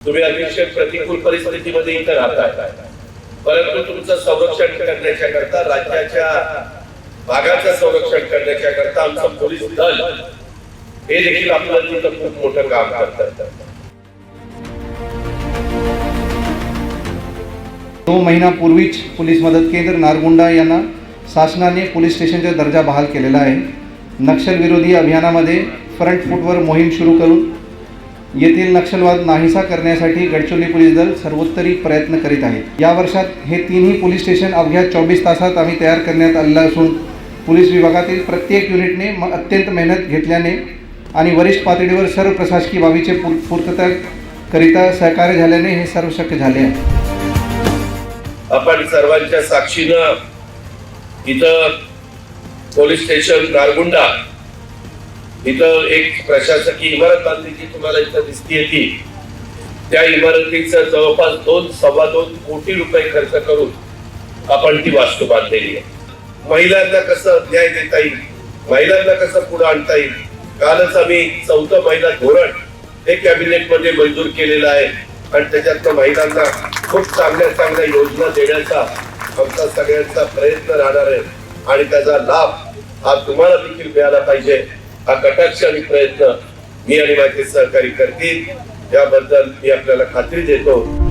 तुम्ही अतिशय प्रतिकूल परिस्थितीमध्ये इथं राहताय. परंतु तुमचं संरक्षण करण्याच्या करता राज्याच्या भागाचं संरक्षण करण्याच्या करता आमचं पोलीस दल हे देखील आपलं तिथं खूप मोठं काम करतात. दोन महिन्यापूर्वीच पोलीस मदत केंद्र नारगुंडा यांना शासनाने पोलीस स्टेशनचा दर्जा बहाल केलेला आहे. नक्षलविरोधी अभियानामध्ये फ्रंट फुटवर मोहीम सुरू करून येथील नक्षलवाद नाहीसा करण्यासाठी गडचिरोली पोलीस दल सर्वोत्तरी प्रयत्न करीत आहे या वर्षात हे तिन्ही पोलीस स्टेशन अवघ्या चोवीस तासात आम्ही तयार करण्यात आलेलं असून पोलीस विभागातील प्रत्येक युनिटने म अत्यंत मेहनत घेतल्याने आणि वरिष्ठ पातळीवर सर्व प्रशासकीय बाबीचे पूर पूर्तता करिता सहकार्य झाल्याने हे सर्व शक्य झाले आहे. आपण सर्वांच्या साक्षीनं इथं पोलीस स्टेशन नारगुंडा इथं एक प्रशासकीय इमारत बांधली जी तुम्हाला इथं दिसतीये ती. त्या इमारतीचा जवळपास दोन सव्वा दोन कोटी रुपये खर्च करून आपण ती वास्तू बांधलेली आहे. महिलांना कसं न्याय देता येईल? महिलांना कसं पुढे आणता येईल? कालच आम्ही चौथं महिला धोरण हे कॅबिनेटमध्ये मंजूर केलेलं आहे. आणि त्याच्यात महिलांना खूप चांगल्या चांगल्या योजना देण्याचा आमचा सगळ्यांचा प्रयत्न राहणार आहे. आणि त्याचा लाभ हा तुम्हाला देखील मिळाला पाहिजे. हा कटाक्ष आणि प्रयत्न मी आणि माझे सहकारी करतील. याबद्दल मी आपल्याला खात्री देतो.